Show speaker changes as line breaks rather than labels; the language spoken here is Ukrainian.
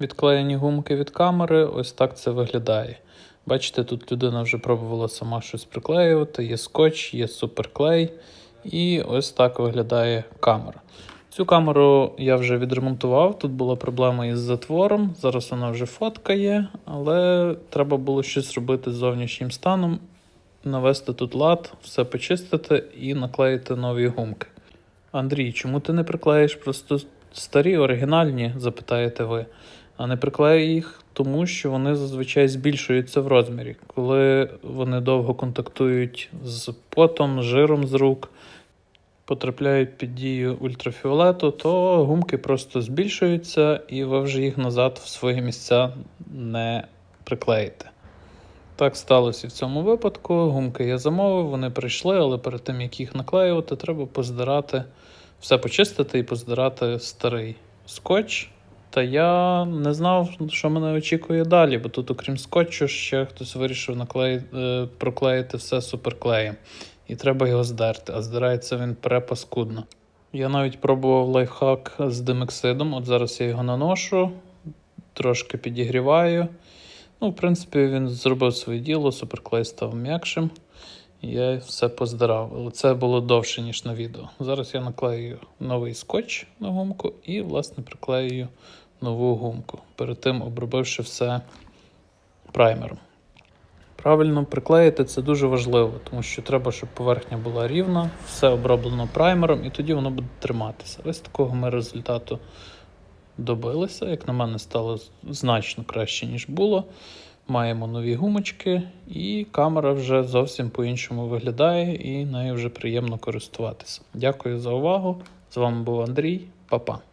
відклеєні гумки від камери. Ось так це виглядає. Бачите, тут людина вже пробувала сама щось приклеювати, є скотч, є суперклей. І ось так виглядає камера. Цю камеру я вже відремонтував. Тут була проблема із затвором. Зараз вона вже фоткає, але треба було щось робити з зовнішнім станом, навести тут лад, все почистити і наклеїти нові гумки. Андрій, чому ти не приклеїш просто старі оригінальні, запитаєте ви, а не приклею їх, тому що вони зазвичай збільшуються в розмірі. Коли вони довго контактують з потом, жиром з рук, потрапляють під дію ультрафіолету, то гумки просто збільшуються, і ви вже їх назад в свої місця не приклеїте. Так сталося і в цьому випадку. Гумки я замовив, вони прийшли, але перед тим як їх наклеювати, треба поздирати, все почистити і поздирати старий скотч. Та я не знав, що мене очікує далі, бо тут, окрім скотчу, ще хтось вирішив наклеї... е, проклеїти все суперклеєм. І треба його здерти, а здирається він препаскудно. Я навіть пробував лайфхак з димексидом. От зараз я його наношу, трошки підігріваю. Ну, в принципі, він зробив своє діло, суперклей став м'якшим. І я все поздирав. Але це було довше, ніж на відео. Зараз я наклею новий скотч на гумку і, власне, приклею нову гумку, перед тим обробивши все праймером. Правильно приклеїти це дуже важливо, тому що треба, щоб поверхня була рівна, все оброблено праймером, і тоді воно буде триматися. Ось такого ми результату добилися. Як на мене, стало значно краще, ніж було. Маємо нові гумочки, і камера вже зовсім по-іншому виглядає, і нею вже приємно користуватися. Дякую за увагу. З вами був Андрій. Па-па.